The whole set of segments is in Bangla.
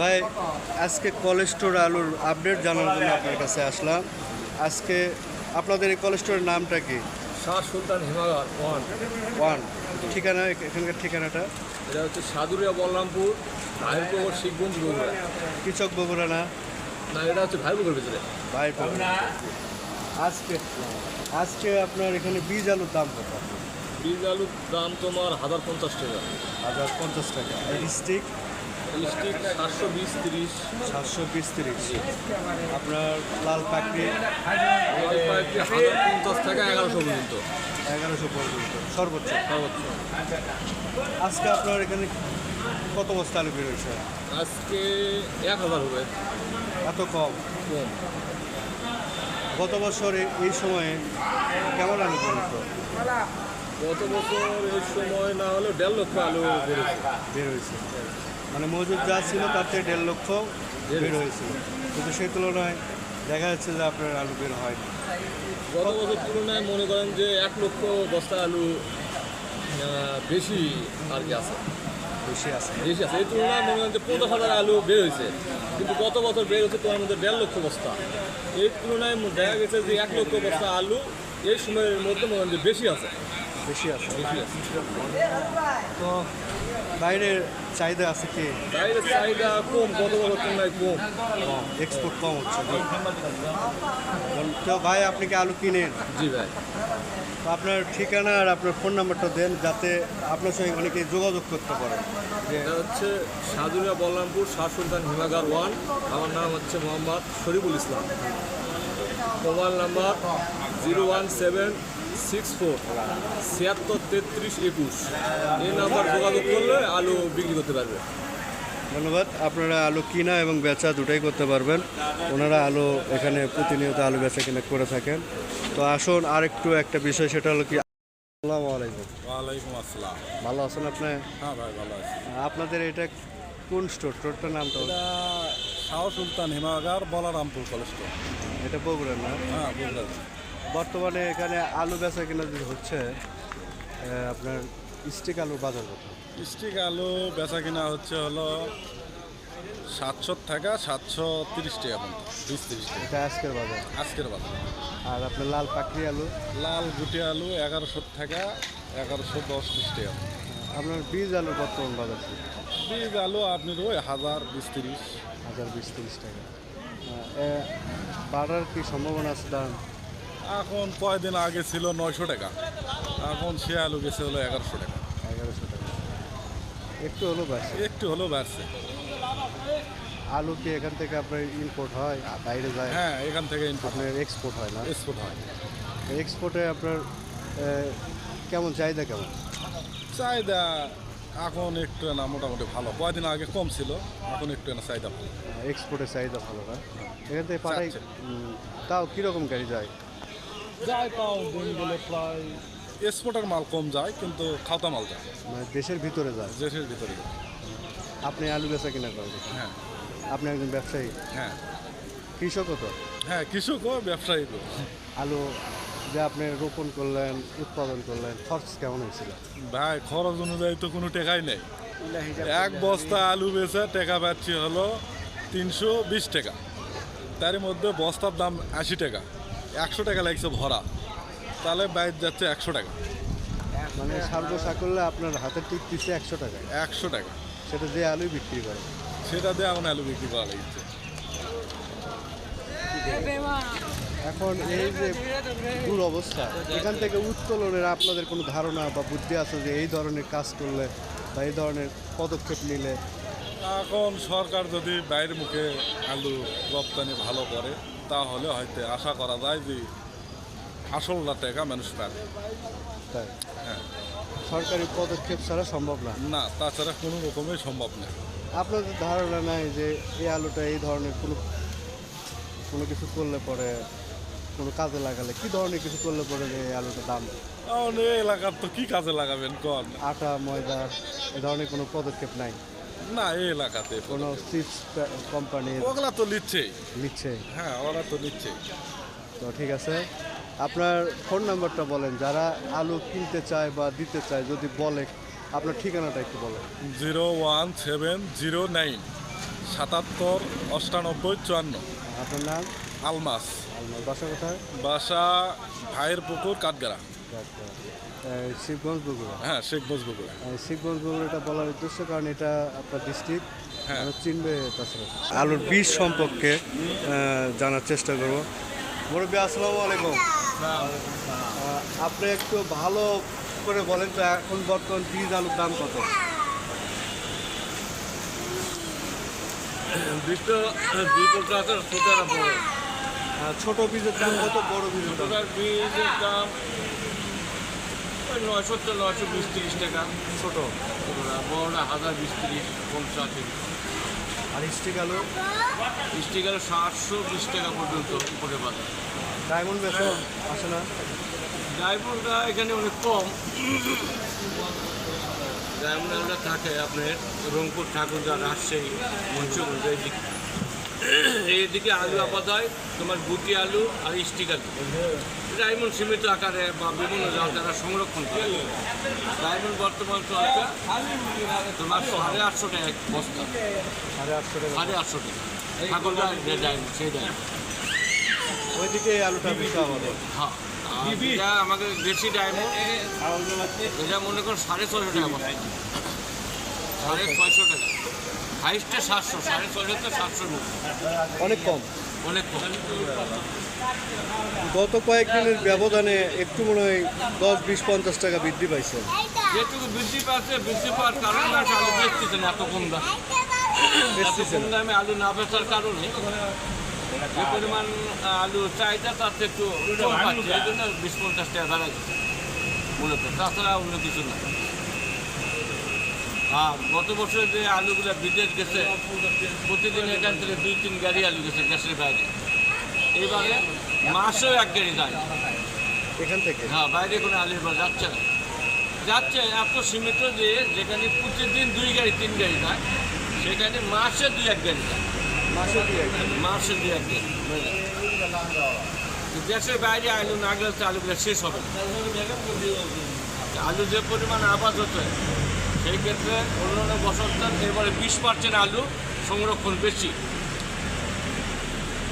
ভাই আজকে কলেস্টোর আলুর আপডেট জানার জন্য আপনার কাছে আসলাম। আজকে আপনাদের এই কলেস্টোরের নামটা কি? শাহ সুলতান হিমাগার ওয়ান। ওয়ান। ঠিকানা এখানকার ঠিকানাটা? এটা হচ্ছে সাদুরিয়া বলরামপুর ভাইপুর শিখগঞ্জ বগুড়া। কৃষক বগুড়া না? না এটা হচ্ছে ভাইপুরের ভিতরে। ভাই আজকে আজকে আপনার এখানে বীজ আলুর দাম কত? বীজ আলুর দাম তোমার হাজার পঞ্চাশ টাকা। হাজার পঞ্চাশ টাকা। স্টিক সাতশো বিশ তিরিশ। সাতশো বিশ তিরিশ। আপনার লাল পঞ্চাশ টাকা এগারোশো পর্যন্ত। এগারোশো পর্যন্ত। সর্বোচ্চ। সর্বোচ্চ। আজকে আপনার এখানে কত বস্তা আলু বেরোয়েছে আজকে এক হাজার হবে। এত কম? কম। গত বছরে এই সময়ে কেমন আলু বেরোতো গত বছর এই সময় না হলে দেড় লক্ষ আলু বের হয়েছে। মানে মজুদ যা ছিল তার থেকে দেড় লক্ষ বের হয়েছিল। কিন্তু সেই তুলনায় দেখা যাচ্ছে যে আপনার আলু বের হয়নি। গত বছর তুলনায় মনে করেন যে এক লক্ষ বস্তা আলু বেশি আর কি আছে। বেশি আছে। বেশি আছে। এই তুলনায় মনে করেন যে পঞ্চাশ হাজার আলু বের হয়েছে। কিন্তু গত বছর বের হচ্ছে তোমার মধ্যে দেড় লক্ষ বস্তা। এই তুলনায় দেখা গেছে যে এক লক্ষ বস্তা আলু এই সময়ের মধ্যে মনে করেন যে বেশি আছে। বেশি আছে। তো বাইরের চাহিদা আছে কি? বাইরের চাহিদা কম গত বছর তুলনায় কম। এক্সপোর্ট কম হচ্ছে। তো ভাই আপনি কি আলু কিনেন? জি ভাই। তো আপনার ঠিকানা আর আপনার ফোন নাম্বারটা দেন যাতে আপনার সঙ্গে অনেকে যোগাযোগ করতে পারে। যে এটা হচ্ছে সাদুরিয়া বলরামপুর শাহ সুলতান হিমাগার ওয়ান। আমার নাম হচ্ছে Mohammad Shariful Islam. Mobile number zero one seven six four. ছিয়াত্তর তেত্রিশ একুশ। এই নাম্বার যোগাযোগ করলে আলু বিক্রি করতে পারবে। ধন্যবাদ। আপনারা আলু কিনা এবং বেচা দুটাই করতে পারবেন। ওনারা আলু এখানে প্রতিনিয়ত আলু বেচা কিনা করে থাকেন। তো আসুন আরেকটু একটা বিষয় সেটা হলো কি আসসালামু আলাইকুম। ওয়ালাইকুম আসসালাম। ভালো আছেন আপনি? হ্যাঁ ভাই ভালো আছি। আপনাদের এটা কোন স্টোর? স্টোরটার নামটা। শাহ সুলতান হিমাগার বলারামপুর কলেজ তো এটা বগুড়া না? হ্যাঁ বুঝলেন বর্তমানে এখানে আলু বেচা কিনা যে হচ্ছে আপনার স্টিক আলুর বাজার কত? স্টিক আলু বেচা কিনা হচ্ছে হলো সাতশো টাকা সাতশো তিরিশ টাকা পর্যন্ত বিশ তিরিশ টাকা। আজকের বাজার? আজকের বাজার। আর আপনার লাল পাকড়ি আলু? লাল গুটি আলু এগারোশো টাকা এগারোশো দশ বিশ টাকা। আপনার বীজ আলুর বর্তমান বাজার বীজ আলু আপনার ওই হাজার বিশ তিরিশ। হাজার বিশ তিরিশ টাকা। বাড়ার কি সম্ভাবনা আছে দাম? এখন কয়দিন আগে ছিল নয়শো টাকা। এখন সে আলু গেছে হলো এগারোশো টাকা। এগারোশো টাকা। একটু হলো বাড়ছে। একটু হলেও বাড়ছে। আলু কি এখান থেকে আপনার ইম্পোর্ট হয়? বাইরে যায়? হ্যাঁ এখান থেকে ইনপুট আপনার এক্সপোর্ট হয় না? এক্সপোর্ট হয়। এক্সপোর্টে আপনার কেমন চাহিদা কেমন? চাহিদা এখন একটু না মোটামুটি ভালো। কয়দিন আগে কম ছিল এখন একটু না চাহিদা ভালো। এক্সপোর্টের চাহিদা ভালো না। এখান থেকে পাঠাই তাও কীরকম গাড়ি যায়? যায় তাও দিন গেলে প্রায় এক্সপোর্টের মাল কম যায় কিন্তু খাওতা মাল যায়। মানে দেশের ভিতরে যায়? দেশের ভিতরে যায়। আপনি আলু বেচা কিনা করেন? হ্যাঁ। আপনি একজন ব্যবসায়ী? হ্যাঁ। কৃষকও তো? হ্যাঁ কৃষকও ব্যবসায়ী আলু যে আপনি রোপণ করলেন উৎপাদন করলেন খরচ কেমন হয়েছিল? ভাই খরচ অনুযায়ী তো কোনো টাকাই নেই। এক বস্তা আলু বেচে টাকা পাচ্ছি হলো তিনশো বিশ টাকা। তার মধ্যে বস্তার দাম আশি টাকা। একশো টাকা লাগছে ভরা। তাহলে বাইর যাচ্ছে একশো টাকা। মানে সার্ব সাকল্যে আপনার হাতের ঠিক পিছিয়ে একশো টাকা। একশো টাকা। সেটা যে আলু বিক্রি করে। সেটা দিয়ে এখন আলু বিক্রি করা লাগছে। এখন এই যে দূর অবস্থা এখান থেকে উত্তোলনের আপনাদের কোনো ধারণা বা বুদ্ধি আছে যে এই ধরনের কাজ করলে বা এই ধরনের পদক্ষেপ নিলে? এখন সরকার যদি বাইরের মুখে আলু রপ্তানি ভালো করে তাহলে হয়তো আশা করা যায় যে আসলটা টাকা মানুষ পাবে। তাই? হ্যাঁ। সরকারি পদক্ষেপ ছাড়া সম্ভব না? না তাছাড়া কোনো রকমই সম্ভব না। আপনাদের ধারণা নাই যে এই আলুটা এই ধরনের কোনো কোনো কিছু করলে পরে কোনো কাজে লাগালে কি ধরনের কিছু করলে পরে যে এই আলুটার দাম? এলাকার তো কি কাজে লাগাবেন কন? আটা ময়দা এ ধরনের কোনো পদক্ষেপ নাই। না এই এলাকাতে কোনো চিপস কোম্পানি ওগুলা তো নিচ্ছেই নিচ্ছে হ্যাঁ ওরা তো নিচ্ছেই তো ঠিক আছে। আপনার ফোন নাম্বারটা বলেন যারা আলু কিনতে চায় বা দিতে চায় যদি বলে আপনার ঠিকানাটা একটু বলেন। Zero one seven zero nine সাতাত্তর অষ্টানব্বই চুয়ান্ন। আপনার নাম? আলমাস। আলমাস বাসা কোথায়? বাসা ভাইয়ের পুকুর কাঠগাড়া। শিবগঞ্জ বগুড়া? হ্যাঁ শিবগঞ্জ বলার উদ্দেশ্য কারণ এটা আপনার ডিস্ট্রিক্ট হ্যাঁ। চিনবে তাছাড়া। আলুর বীজ সম্পর্কে জানার চেষ্টা করব। মুরব্বী আসসালামু আলাইকুম। আপনি একটু ভালো করে বলেন তো এখন বর্তমান বীজ আলুর দাম কত? বীজটা দুই প্রকার আছে ছোটার বড় ছোট বীজের দাম কত বড় বীজের দাম? বীজের দাম নয়শো তো নয়শো বিশ তিরিশ টাকা। ছোট। ছোটরা বড়রা হাজার বিশ তিরিশ পঞ্চাশ আর স্টিক আলু বৃষ্টি গেলে সাতশো বিশ টাকা পর্যন্ত উপরে বাজার। ডায়মন্ড বেশো আসে না? ডায়মন্ডটা এখানে অনেক কম। ডায়মন্ড থাকে আপনার রংপুর ঠাকুরগা রাজশাহী মঞ্চগঞ্জ এইদিকে এইদিকে আলু আপাত হয় তোমার গুটি আলু আর স্টিক আলু। ডায়মন্ড সীমিত আকারে বা বিভিন্ন জাল তারা সংরক্ষণ করে। ডায়মন্ড বর্তমান চলছে তোমার সাড়ে আটশো টাকা এক বস্তা। সাড়ে আটশো টাকা। সাড়ে আটশো টাকা। ডায়মন্ড সেই ডায়মন্ড। ওইদিকে আলুটা বেশি আমাদের। হ্যাঁ আমাকে বেশি ডায়মন্ড। এটা মনে করুন সাড়ে ছয়শো টাকা বস্তা। সাড়ে ছয়শো টাকা। হাইস্টে সাতশো সাড়ে ছয়শো তো সাতশো অনেক কম। অনেক কম। গত কয়েকদিনের ব্যবধানে একটু মনে হয় দশ বিশ পঞ্চাশ টাকা বৃদ্ধি পাইছে। যেটুকু বৃদ্ধি পাচ্ছে বৃদ্ধি পাওয়ার কারণে আলু বেচতেছে না এত কম দাম। এত বেচতেছে কম দামে আলু না বেচার কারণে যে পরিমাণ আলু চাহিদা তার থেকে একটু কম পাচ্ছে এই জন্য বিশ পঞ্চাশ টাকা বেড়া গেছে মূলত। তাছাড়া অন্য কিছু না। গত বছর যে আলুগুলো বিদেশ গেছে প্রতিদিন এখান থেকে দুই তিন গাড়ি আলু গেছে দেশের বাইরে। এবারে মাসেও এক গাড়ি যায়। এখান থেকে? হ্যাঁ বাইরে কোনো আলুর বা যাচ্ছে না। যাচ্ছে এত সীমিত যে যেখানে প্রতিদিন দুই গাড়ি তিন গাড়ি যায় সেখানে মাসে দুই এক গাড়ি যায়। মাসে দিয়ে মাসে দুই এক গাড়ি দেশের বাইরে আলু না গেলে আলুগুলো শেষ হবে। আলু যে পরিমাণ আবাদ হচ্ছে সেই ক্ষেত্রে অন্যান্য বছর এবারে বিশ পার্সেন্ট আলু সংরক্ষণ বেশি।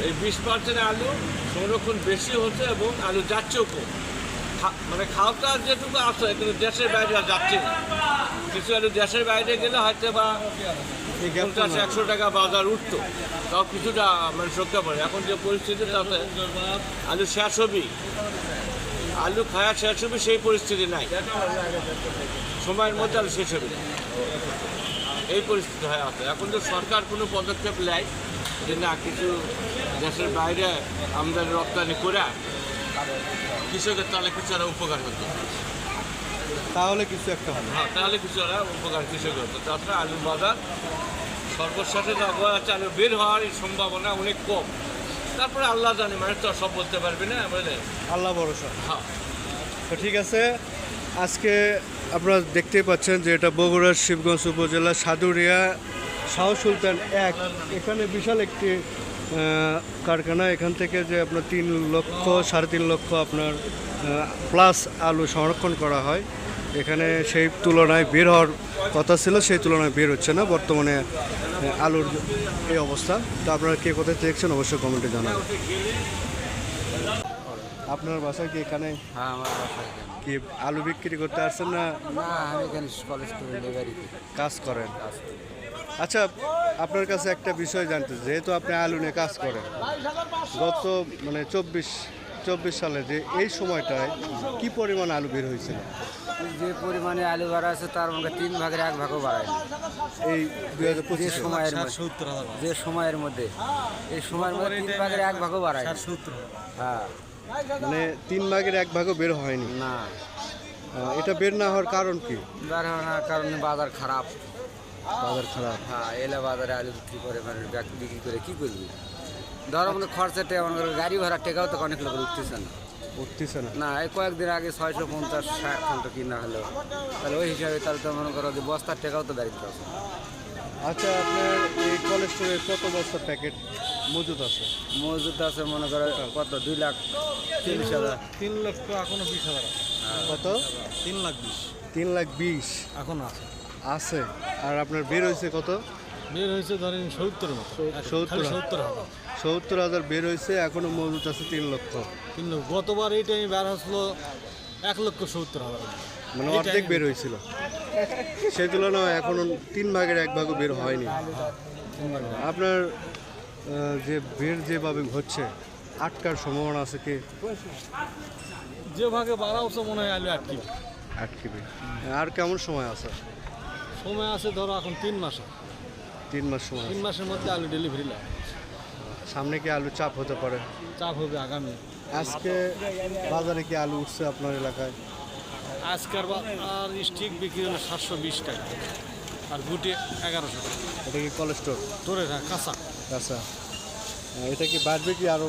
এই বিশ পার্সেন্ট আলু সংরক্ষণ বেশি হচ্ছে এবং আলু যাচ্ছেও কম। মানে খাওয়াটা যেটুকু আছে, কিন্তু দেশের বাইরে আর যাচ্ছে না। কিছু আলু দেশের বাইরে গেলে হয়তো বা পঞ্চাশ, একশো টাকা বাজার উঠতো। তাও কিছুটা মানে রক্ষা পড়ে। এখন যে পরিস্থিতি তাতে আলু শেষ হবি আলু খায়া শেষ হবে সেই পরিস্থিতি নাই। সময়ের মধ্যে আলু শেষ হবে। এই পরিস্থিতি হয়ে আছে এখন তো সরকার কোনো পদক্ষেপ নেয় যে না কিছু দেশের বাইরে আমদানি রপ্তানি করে কৃষকের তাহলে কিছু একটা উপকার হতো তাহলে কিছু একটা হবে। হ্যাঁ তাহলে কিছু একটা উপকার কৃষকের হতো তাছাড়া আলুর বাজার সর্বশেষে যা আলু বের হওয়ার সম্ভাবনা অনেক কম। তারপরে আল্লাহ জানে মানুষ তো সব বলতে পারবে না বুঝলে? আল্লাহ ভরসা। হ্যাঁ। তো ঠিক আছে আজকে আপনারা দেখতেই পাচ্ছেন যে এটা বগুড়ার শিবগঞ্জ উপজেলা সাদুরিয়া শাহ সুলতান এক। এখানে বিশাল একটি কারখানা এখান থেকে যে আপনার তিন লক্ষ সাড়ে তিন লক্ষ আপনার প্লাস আলু সংরক্ষণ করা হয়। এখানে সেই তুলনায় বের হওয়ার কথা ছিল সেই তুলনায় বের হচ্ছে না বর্তমানে আলুর এই অবস্থা। তো আপনারা কে কোথায় দেখছেন অবশ্যই কমেন্টে জানাবেন। আপনার বাসায় কি এখানে? হ্যাঁ আমার কি আলু বিক্রি করতে আসছেন না? না আমি এখানে কলেজ কাজ করেন। আচ্ছা আপনার কাছে একটা বিষয় জানতে যেহেতু আপনি আলু নিয়ে কাজ করেন গত মানে চব্বিশ চব্বিশ সালে যে এই সময়টায় কি পরিমাণ আলু বের হয়েছিল? যে পরিমাণে আলু বাড়া আছে তার মধ্যে তিন ভাগের এক ভাগও বাড়ায়নি এই যে সময়ের মধ্যে যে সময়ের মধ্যে এই সময়ের মধ্যে তিন ভাগের এক ভাগও বাড়ায় হ্যাঁ। মানে তিন ভাগের এক ভাগও বের হয়নি? না। এটা বের না হওয়ার কারণ কি? বের হওয়ার কারণে বাজার খারাপ। বাজার খারাপ। হ্যাঁ এলা বাজারে আলু বিক্রি করে মানে বিক্রি করে কি করবি? ধরো মানে খরচাটা মনে করো গাড়ি ভাড়া টেকাও তো অনেক লোকের উঠতেছে না। উঠতেছে না। না এই কয়েকদিন আগে ছয়শো পঞ্চাশ ষাট ঘণ্টা কিনা হলো। তাহলে ওই হিসাবে তাহলে তো মনে করো যে বস্তার টেকাও তো দাঁড়িয়ে আছে। আচ্ছা আপনার এই কোলেস্টোরের কত বস্তা প্যাকেট মজুদ আছে? মজুদ আছে মনে করো কত? দুই লাখ তিরিশ হাজার। তিন লক্ষ এখনও বিশ হাজার কত? তিন লাখ বিশ। তিন লাখ বিশ। এখন আছে। আছে। আর আপনার বের হয়েছে কত? বের হয়েছে ধরেন সত্তর মতো। সত্তর। সত্তর হবে সত্তর হাজার বের হয়েছে এখনও মজুত আছে তিন লক্ষ। কিন্তু গতবার এই টাইমে বের হচ্ছিল এক লক্ষ সত্তর হাজার। মানে অর্ধেক বের হয়েছিল। সেই তুলনায় এখনও তিন ভাগের এক ভাগও বের হয়নি। আপনার যে বের যেভাবে হচ্ছে আটকার সম্ভাবনা আছে কি? যে ভাগে বাড়া হচ্ছে মনে হয় আলু আটকি আটকিবে আর কেমন সময় আছে? সময় আছে ধরো এখন তিন মাসে। তিন মাস সময় তিন মাসের মধ্যে আলু ডেলিভারি লাগে সামনে কি আলু চাপ হতে পারে? চাপ হবে আগামী। আজকে বাজারে কি আলু উঠছে আপনার এলাকায়? আজকের আর স্টিক বিক্রি হলো সাতশো বিশ টাকা। আর গুটি এগারোশো টাকা। এটা কি কোলেস্টোর তোরে না কাঁচা। আচ্ছা এটা কি বাড়বে কি আরও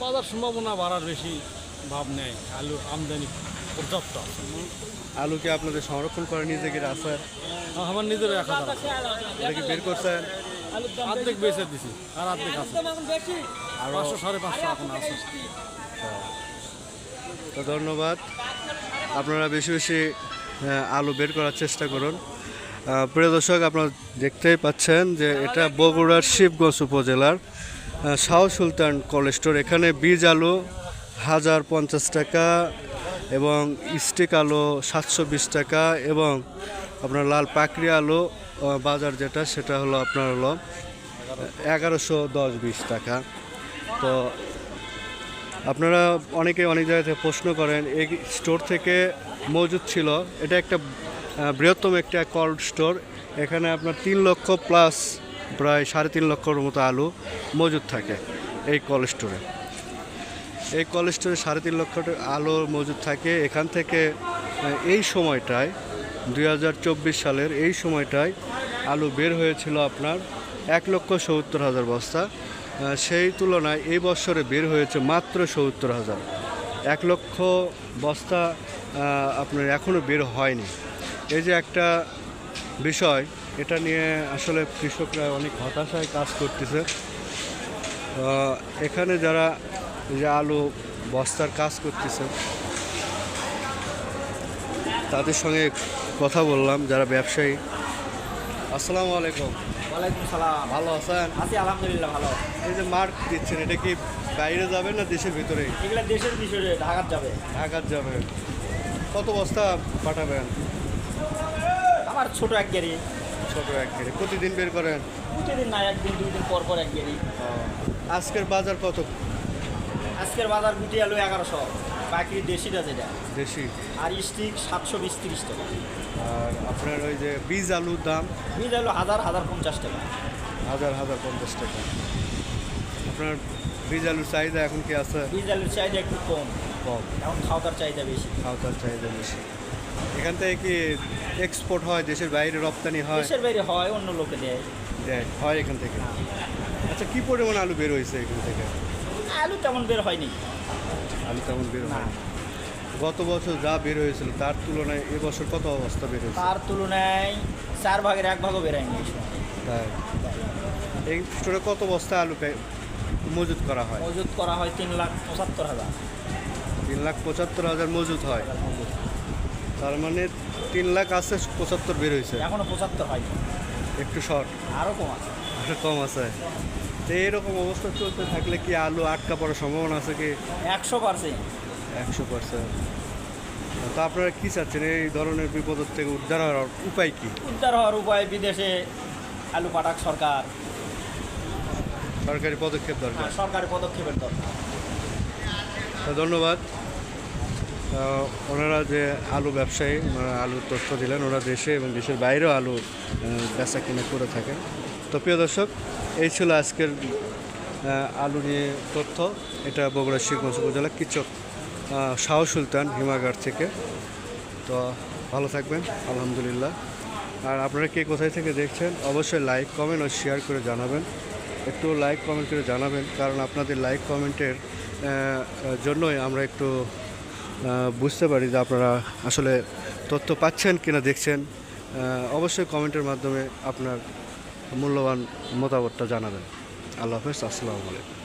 বাজার সম্ভাবনা বাড়ার বেশি ভাব নেই। আলু আমদানি পর্যাপ্ত আছে। আলু কি আপনাদের সংরক্ষণ করে নিজেকে আছে আমার নিজের এক হাজার। এটা কি বের করছেন? অর্ধেক বেঁচে দিছি আর অর্ধেক আছে। আর পাঁচশো সাড়ে পাঁচশো এখন আছে। তো ধন্যবাদ। আপনারা বেশি বেশি আলু বের করার চেষ্টা করুন। প্রিয় দর্শক আপনারা দেখতেই পাচ্ছেন যে এটা বগুড়ার শিবগঞ্জ উপজেলার শাহ সুলতান কোল্ড স্টোর। এখানে বীজ আলু হাজার পঞ্চাশ টাকা এবং স্টিক আলু সাতশো বিশ টাকা এবং আপনার লাল পাকড়ি আলু বাজার যেটা সেটা হলো আপনার হলো এগারোশো দশ বিশ টাকা। তো আপনারা অনেকে অনেক জায়গা থেকে প্রশ্ন করেন, এই স্টোর থেকে মজুদ ছিল। এটা একটা বৃহত্তম একটা কোল্ড স্টোর এখানে আপনার তিন লক্ষ প্লাস প্রায় সাড়ে তিন লক্ষর মতো আলু মজুদ থাকে এই কোল্ড স্টোরে এই কোল্ড স্টোরে সাড়ে তিন লক্ষ আলু মজুদ থাকে। এখান থেকে এই সময়টায় দু হাজার চব্বিশ সালের এই সময়টায় আলু বের হয়েছিল আপনার এক লক্ষ সত্তর হাজার বস্তা। সেই তুলনায় এই বছরে বের হয়েছে মাত্র সত্তর হাজার। এক লক্ষ বস্তা আপনার এখনও বের হয়নি। এই যে একটা বিষয়, এটা নিয়ে আসলে কৃষকরা অনেক হতাশায় কাজ করতেছে। এখানে যারা যে আলু বস্তার কাজ করতেছে, তাদের সঙ্গে কথা বললাম, যারা ব্যবসায়ী। আসসালামু আলাইকুম। ওয়ালাইকুম সালাম। ভালো আছেন? আছি আলহামদুলিল্লাহ ভালো। এই যে মার্ক দিচ্ছেন এটা কি বাইরে যাবে না দেশের ভিতরেই এগুলো দেশের বিষয়ে ঢাকার যাবে। ঢাকার যাবে। কত বস্তা পাঠাবেন? আমার ছোট এক গেরি ছোট এক কেজি প্রতিদিন বের করেন? প্রতিদিন না একদিন দুই দিন পর পর এক গেরি আজকের বাজার কত? আজকের বাজার গুটি আলু এগারোশো। বাকি দেশিটা যেটা। দেশি। আর স্টিক সাতশো বিশ তিরিশ টাকা। আর আপনার ওই যে বীজ আলুর দাম? বীজ আলু হাজার হাজার পঞ্চাশ টাকা। হাজার হাজার পঞ্চাশ টাকা। আপনার বীজ আলুর চাহিদা এখন কি আছে? বীজ আলুর চাহিদা একটু কম। কম। এখন খাওয়ার চাহিদা বেশি। খাওয়ার চাহিদা বেশি। এখান থেকে কি এক্সপোর্ট হয় দেশের বাইরে রপ্তানি হয়? দেশের বাইরে হয় অন্য লোকে দেয়। দেয় হয় এখান থেকে। আচ্ছা কি পরিমাণ আলু বের হয়েছে এখান থেকে? আলু তেমন বের হয়নি। আলু তেমন বের হয় গত বছর যা বের হয়েছিল তার তুলনায় এবছর কত অবস্থা বের হয়েছে? তার তুলনায় চার ভাগের এক ভাগও বেরোয়নি সময়। তাই। এই স্টোরে কত বস্তা আলু মজুত করা হয়? মজুত করা হয় তিন লাখ পঁচাত্তর হাজার। তিন লাখ পঁচাত্তর হাজার মজুত হয়। তার মানে তিন লাখ আছে পঁচাত্তর বের হয়েছে। এখনও পঁচাত্তর হয়নি। একটু শর্ট। আরও কম আছে। কম আছে। তো এরকম অবস্থা চলতে থাকলে কি আলু আটকা পড়ার সম্ভাবনা আছে কি? একশো পার্সেন্ট। একশো পার্সেন্ট। তো আপনারা কী চাচ্ছেন? এই ধরনের বিপদের থেকে উদ্ধার হওয়ার উপায় কি? উদ্ধার হওয়ার উপায় বিদেশে আলু পাঠাক সরকার। সরকারি পদক্ষেপ দরকার। সরকারি পদক্ষেপের দরকার। তো ধন্যবাদ। ওনারা যে আলু ব্যবসায়ী ওনারা আলুর তথ্য দিলেন ওরা দেশে এবং দেশের বাইরেও আলু বেচা কিনে করে থাকেন। তো প্রিয় দর্শক, এই ছিল আজকের আলু নিয়ে তথ্য। এটা বগুড়া শিবগঞ্জ উপজেলা কিচক শাহ সুলতান হিমাগার থেকে। তো ভালো থাকবেন, আলহামদুলিল্লাহ। আর আপনারা কে কোথায় থেকে দেখছেন, অবশ্যই লাইক, কমেন্ট ও শেয়ার করে জানাবেন। একটু লাইক, কমেন্ট করে জানাবেন, কারণ আপনাদের লাইক, কমেন্টের জন্যই আমরা একটু বুঝতে পারি যে আপনারা আসলে তথ্য পাচ্ছেন কিনা দেখছেন। অবশ্যই কমেন্টের মাধ্যমে আপনার মূল্যবান মতামতটা জানাবেন। আল্লাহ হাফেজ আসসালামু আলাইকুম।